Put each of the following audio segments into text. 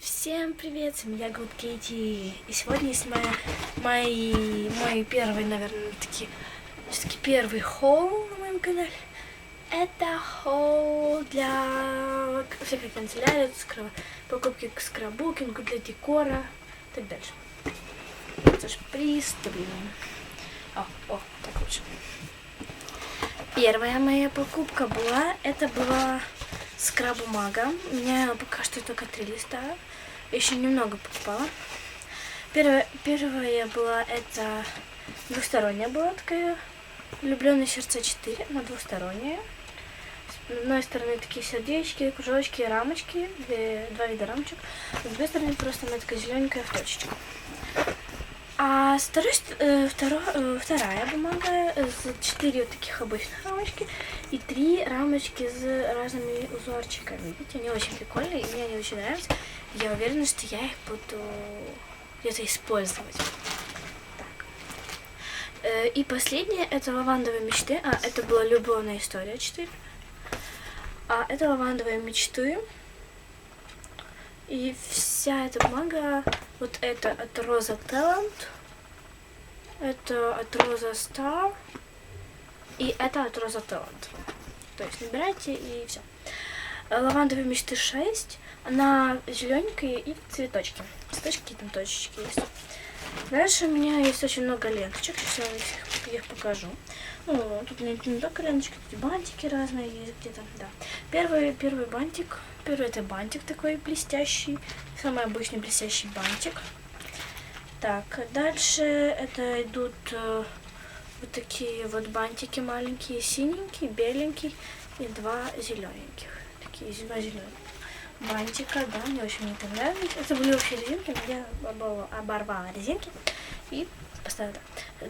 Всем привет, меня зовут Кейти, и сегодня я снимаю мой, мой первый, наверное, таки, все-таки первый холл на моем канале. Это холл для всякой канцелярии, скра- покупки к скраббукингу, для декора и так дальше. Это приступим. О, о, так лучше. Первая моя покупка была, это была скраб-бумага. У меня пока что только три листа. Еще немного покупала. Первая, первая была это двухсторонняя была такая. Влюбленные сердца 4, она двухсторонняя. С одной стороны такие сердечки, кружочки, рамочки, две- два вида рамочек. С другой стороны просто она такая зелененькая в точечку. А второй, э, второ- э, вторая бумага с четыре вот таких обычных рамочки и три рамочки с разными узорчиками. Видите, они очень прикольные, и мне они очень нравятся. Я уверена, что я их буду где-то использовать. Так. Э, И последнее это лавандовые мечты. А, это была любовная история 4. А это лавандовые мечты. И вся эта бумага, вот это от Роза Talent, это от Роза Star, и это от Роза Talent. То есть набирайте и все. Лавандовые мечты 6, она зелененькая и цветочки. Цветочки там точечки есть. Дальше у меня есть очень много ленточек, сейчас я их, их покажу. Ну, тут не, не только ленточки, тут бантики разные есть где-то, да. Первый, первый бантик, это бантик такой блестящий, самый обычный блестящий бантик. Так, дальше это идут э, вот такие вот бантики маленькие, синенький, беленький и два зелененьких. Такие два зеленых бантика, да, мне очень мне это нравится. Это были вообще резинки, но я оборвала, резинки и поставила.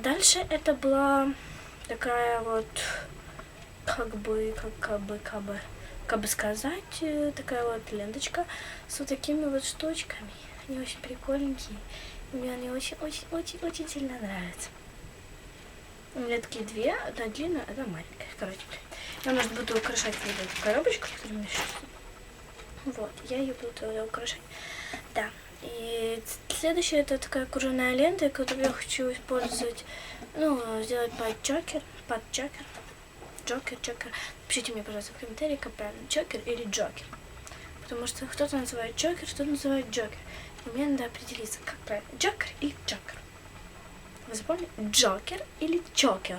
Дальше это была такая вот, как бы, как, как бы, как бы, как бы сказать, э, такая вот ленточка с вот такими вот штучками. Они очень прикольненькие. Мне они очень-очень-очень-очень сильно нравятся. У меня такие две, одна длинная, одна маленькая. Короче, я, может, буду украшать вот эту коробочку, которая у меня сейчас вот, я ее буду украшать. Да. И следующая это такая кружевная лента, которую я хочу использовать, ну, сделать под джокер, под джокер, джокер, джокер. Пишите мне, пожалуйста, в комментариях, как правильно, джокер или джокер. Потому что кто-то называет джокер, кто-то называет джокер. И мне надо определиться, как правильно, джокер или джокер. Вы запомнили? Джокер или джокер?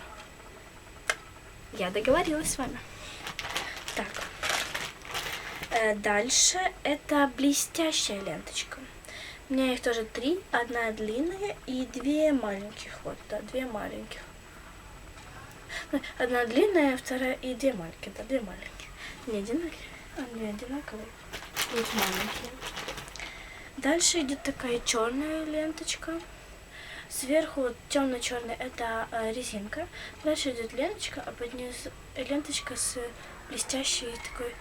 Я договорилась с вами. Так. Э, Дальше это блестящая ленточка. У меня их тоже три. Одна длинная и две маленьких. Вот, да, две маленьких. Одна длинная, вторая и две маленькие. Да, две маленькие. Не одинаковые. Они одинаковые. Есть маленькие. Дальше идет такая черная ленточка. Сверху вот темно-черный это э, резинка. Дальше идет ленточка, а под ней ленточка с блестящей такой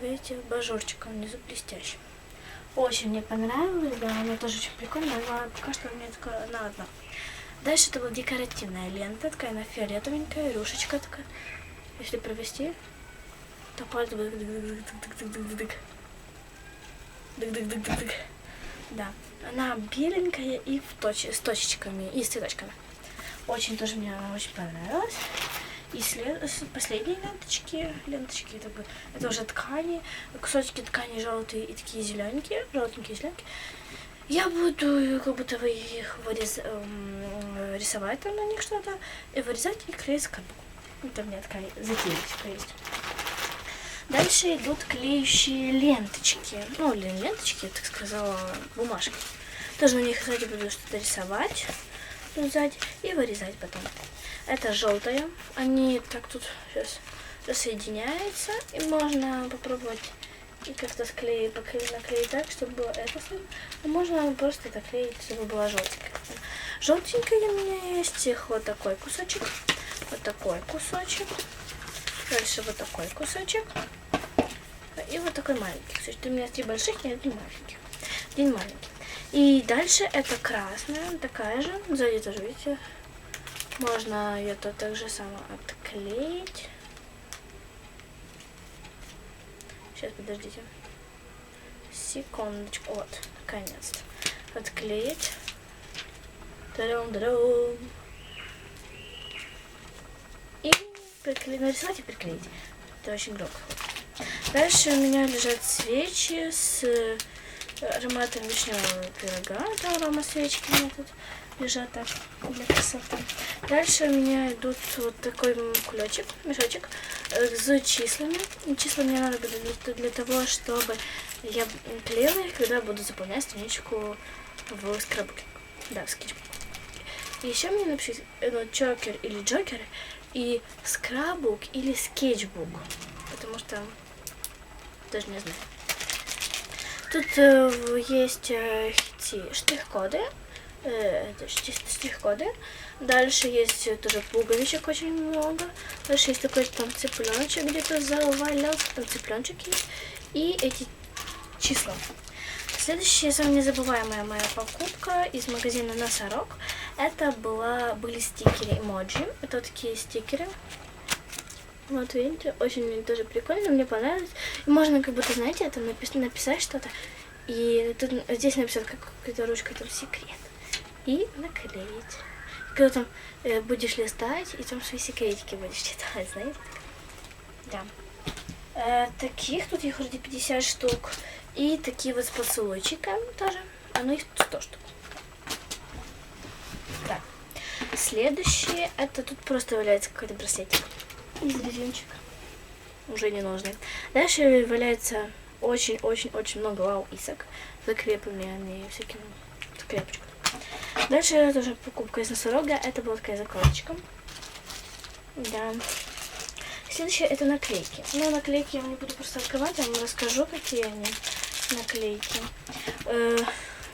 Видите, бажурчиком внизу блестящий. Очень мне понравилось, да, она тоже очень прикольная, но пока что у меня только одна одна. Дальше это была декоративная лента, такая она фиолетовенькая, рюшечка такая. Если провести, то дык-дык-дык-дык-дык-дык. Дык-дык-дык-дык-дык. Да, она беленькая и в точ- с точечками, и с цветочками. Очень тоже мне она очень понравилась. И след... последние ленточки, ленточки это, бы- это уже ткани, кусочки ткани желтые и такие зелененькие, желтенькие зелененькие. Я буду как будто их вырез... эм, рисовать там на них что-то, и вырезать и клеить скорлупку. Это у меня такая затеечка есть. Дальше идут клеющие ленточки. Ну, или ленточки, я так сказала, бумажки. Тоже на них, кстати, буду что-то рисовать сзади и вырезать потом. Это желтая. Они так тут сейчас рассоединяются. И можно попробовать как-то склеить, поклеить, наклеить так, чтобы было это всё. А можно просто доклеить, чтобы была желтенькая. Желтенькая у меня есть вот такой кусочек. Вот такой кусочек. Дальше вот такой кусочек. И вот такой маленький кусочек. У меня три больших и один маленький. Один маленький. И дальше это красная, такая же. Сзади тоже, видите, можно ее тут так же само отклеить. Сейчас, подождите. секундочку. Вот, наконец-то. Отклеить. Та-дам-да-дам. И приклеить, нарисовать и приклеить. Это очень громко. Дальше у меня лежат свечи с э, ароматом вишневого пирога. Это арома свечки у меня тут лежат так для красоты. Дальше у меня идут вот такой кулечек, мешочек э, с числами. Числа мне надо будет для, того, чтобы я клеила их, когда буду заполнять страничку в скраббуке. Да, в скетчбуке. Еще мне напишите, ну, Джокер или Джокер, и скраббук или скетчбук. Потому что даже не знаю. Тут э, есть э, эти штрих-коды, э, штрих-коды. Дальше есть тоже пуговичек очень много. Дальше есть такой там цыпленочек где-то завалялся, там цыпленочек есть. И эти числа. Следующая самая незабываемая моя покупка из магазина Носорог. Это была, были стикеры эмоджи. Это вот такие стикеры. Вот видите, очень тоже прикольно, мне понравилось. И можно как будто, знаете, это напис написать что-то. И тут здесь написать как какая-то ручка, там секрет. И наклеить. Когда там э, будешь листать, и там свои секретики будешь читать, знаете? Да. Э, таких тут их вроде 50 штук. И такие вот с поцелуйчиками тоже. А ну их 100 штук. Так. Следующее, это тут просто валяется какой-то браслетик из резинчика. Уже не нужны. Дальше валяется очень-очень-очень много вау-иск. Закрепленные они всякими скрепочками. Дальше тоже покупка из носорога. Это была такая закладочка. Да. Следующее это наклейки. Ну, наклейки я не буду просто открывать, я вам расскажу, какие они наклейки. Э,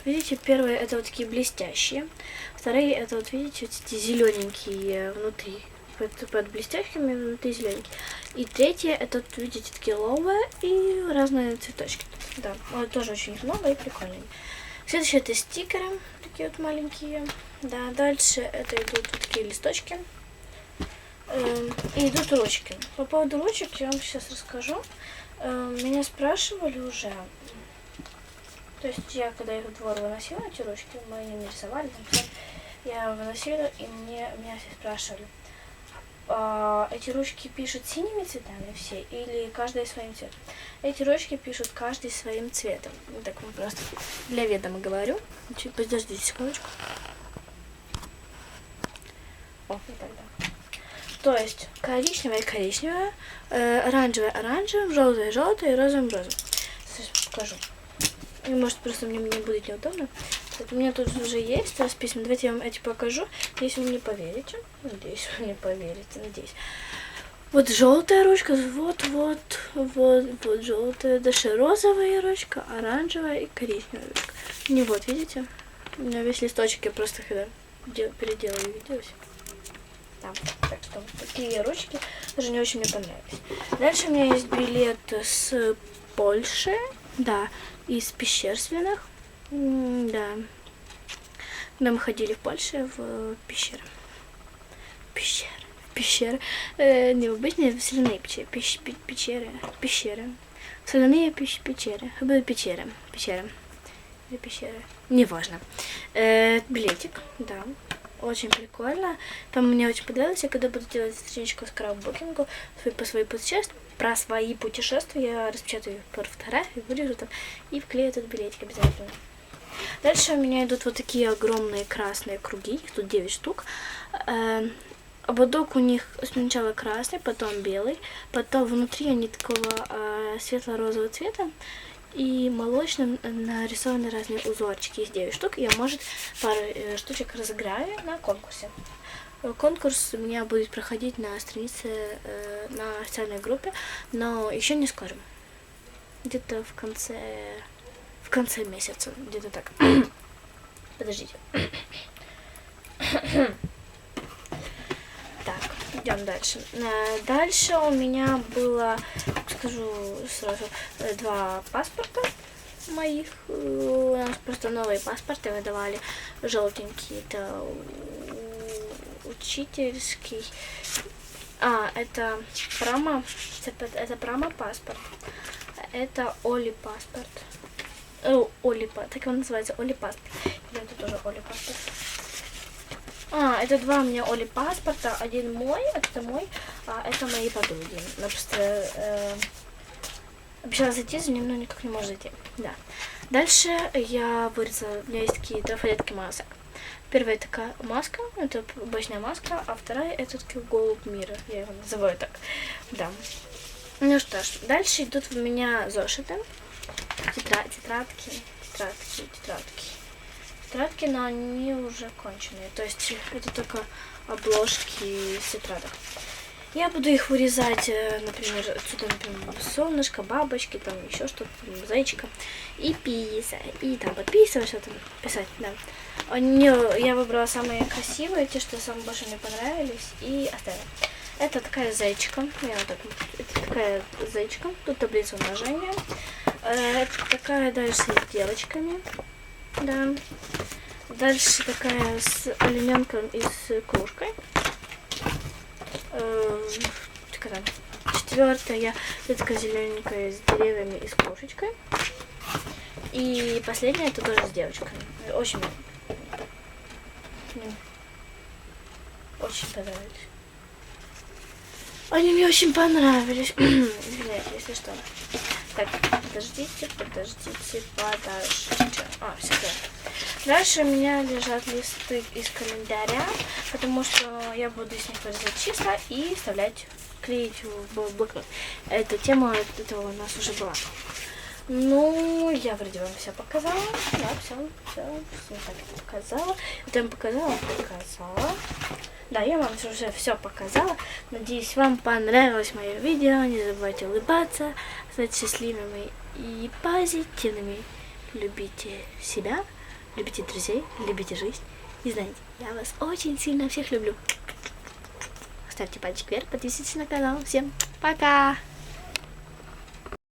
видите, первые это вот такие блестящие. Вторые это вот, видите, вот эти зелененькие внутри под, под блестящими, внутри зелененький. И третье, это, вот, видите, такие ловые и разные цветочки. Да, вот, тоже очень много и прикольные. Следующее это стикеры, такие вот маленькие. Да, дальше это идут вот такие листочки. Эм, и идут ручки. По поводу ручек я вам сейчас расскажу. Эм, меня спрашивали уже, то есть я, когда их в двор выносила, эти ручки, мы не рисовали, я выносила, и мне, меня все спрашивали, а, эти ручки пишут синими цветами все или каждая своим цветом? Эти ручки пишут каждый своим цветом. Так вам просто для ведома говорю. Чуть подождите секундочку. О, и тогда. То есть коричневая коричневая, э, оранжевая оранжевая, желтая желтая и розовая розовая. Сейчас покажу. И может просто мне, мне будет неудобно. У меня тут уже есть расписано. Давайте я вам эти покажу. Если вы мне поверите. Надеюсь, вы мне поверите. Надеюсь. Вот желтая ручка, вот, вот, вот, вот желтая, дальше розовая ручка, оранжевая и коричневая ручка. Не вот, видите? У меня весь листочек, я просто когда переделаю, виделась. Там. Так что такие ручки даже не очень мне понравились. Дальше у меня есть билет с Польши, да, из пещер свиных. Да. Когда мы ходили в Польше в пещеры. Пещеры. Пещеры. Э, не обычные соляные пещеры. Пещ, пещеры. Пещеры. Соляные пещ, пещеры. Были пещеры. Пещеры. Или пещеры. Неважно. Э, билетик, да. Очень прикольно. Там мне очень понравилось. Я когда буду делать страничку с краудбукингу по своей путешествию, про свои путешествия, я распечатаю фотографии, вырежу там и вклею этот билетик обязательно. Дальше у меня идут вот такие огромные красные круги, их тут 9 штук. Э, ободок у них сначала красный, потом белый, потом внутри они такого э, светло-розового цвета и молочным нарисованы разные узорчики из 9 штук. Я, может, пару э, штучек разыграю на конкурсе. Конкурс у меня будет проходить на странице, э, на официальной группе, но еще не скажем. Где-то в конце конце месяца, где-то так. Подождите. Так, идем дальше. Э, дальше у меня было, скажу сразу, э, два паспорта моих. У нас просто новые паспорты выдавали. Желтенький, это учительский. А, это прама, это прама паспорт. Это Оли паспорт. Э, Олипа, так он называется, Олипаспорт. Я тут тоже Олипаспорт. А, это два у меня Оли паспорта. Один мой, это мой, а это мои подруги. Она просто э, обещала зайти за ним, но никак не может зайти. Да. Дальше я вырезала, у меня есть такие трафаретки масок. Первая такая маска, это обычная маска, а вторая это такой голубь мира, я его называю так. Да. Ну что ж, дальше идут у меня зошиты, тетра тетрадки, тетрадки, тетрадки. Тетрадки, но они уже конченые, то есть это только обложки с тетрадок. Я буду их вырезать, э, например, отсюда, например, солнышко, бабочки, там еще что-то, там, зайчика. И писать. И там подписывать, что-то писать, да. Они, я выбрала самые красивые, те, что самые больше мне понравились, и оставила. Это такая зайчика. Я вот так, это такая зайчика. Тут таблица умножения. Э, Это такая дальше с девочками. Да. Дальше такая с олененком и с кружкой. Э, там Четвертая, такая зелененькая с деревьями и с кружечкой. И последняя это тоже с девочками. Очень очень понравились. Они мне очень понравились. Извиняюсь, если что. Так, подождите, подождите, подождите. А, все, да. Дальше у меня лежат листы из календаря, потому что я буду с них вырезать числа и вставлять, клеить в бл- блокнот. Эта тема этого у нас уже была. Ну, я вроде вам все показала. Да, все, все, все так показала. Это я вам показала, показала. Да, я вам уже все показала. Надеюсь, вам понравилось мое видео. Не забывайте улыбаться, стать счастливыми и позитивными. Любите себя, любите друзей, любите жизнь. И знаете, я вас очень сильно всех люблю. Ставьте пальчик вверх, подписывайтесь на канал. Всем пока!